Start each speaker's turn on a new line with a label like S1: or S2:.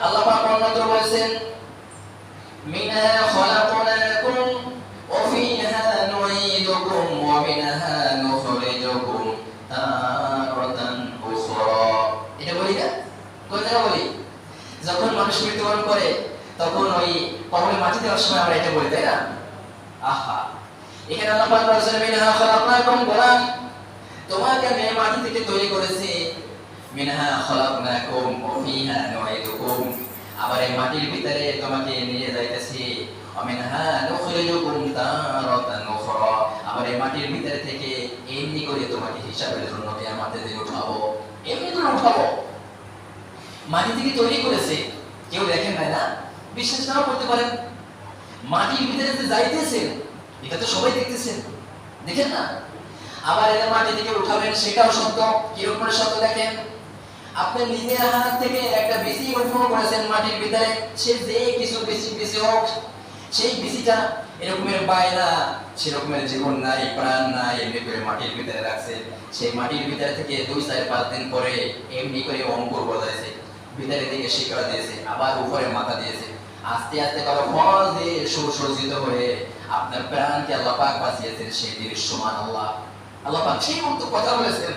S1: আল্লাহ পাক অন্যত্র বলেছেন খলাকনাকুম ফিহা নুঈদুকুম ওয়া মিনহা নুখরিজুকুম তারাতান এটা বলি না? বলি? যখন মানুষ মৃত্যুবরণ করে, তখন ওই কবরে মাটি দেওয়ার সময় আমরা এটা বলি, তাই না? আহা! এখানে আল্লাহ পাক বলেছেন, মিনহা খলাকনাকুম তোমাকে আমি মাটি থেকে তৈরি করেছি মিনহা খলাকনাকুম ওয়া ফিহা নুঈদুকুম। আবার এই মাটির ভিতরে তোমাকে নিয়ে যাইতেছি। অমিনহা নুখরিজুকুম তারাতান উখরা। আবার এই মাটির ভিতরে থেকে এমনি করে তোমাকে হিসাবের জন্য কিয়ামতের দিন উঠাবো। এমনি করে উঠাবো। মাটি থেকে তৈরি করেছে। কেউ দেখেন নাই না? বিশ্বাস নাও করতে পারেন। মাটির ভিতরে যে যাইতেছেন, এটা তো সবাই দেখতেছেন। দেখেন না? আবার এদের মাটি থেকে উঠাবেন, সেটাও সত্য। কীরকম করে সত্য দেখেন? আপনি নিজের হাত থেকে একটা বিসি উৎপন্ন করেছেন মাটির ভিতরে, সে যে কিছু বেশি বেশি হোক, সেই বিসিটা এরকমের বায়না সেরকমের জীবন নাই, প্রাণ নাই, এমনি করে মাটির ভিতরে রাখছে। সেই মাটির ভিতরে থেকে দুই চার পাঁচ দিন পরে এমনি করে অঙ্কুর বজাইছে ভিতরে দিকে শিকড় দিয়েছে, আবার উপরে মাথা দিয়েছে। আস্তে আস্তে কারও ফল দিয়ে সুসজ্জিত হয়ে আপনার প্রাণকে আল্লাহ পাক বাঁচিয়েছেন, সেই দৃশ্যমান আল্লাহ। আল্লাহ পাক সেই মতো কথা বলেছেন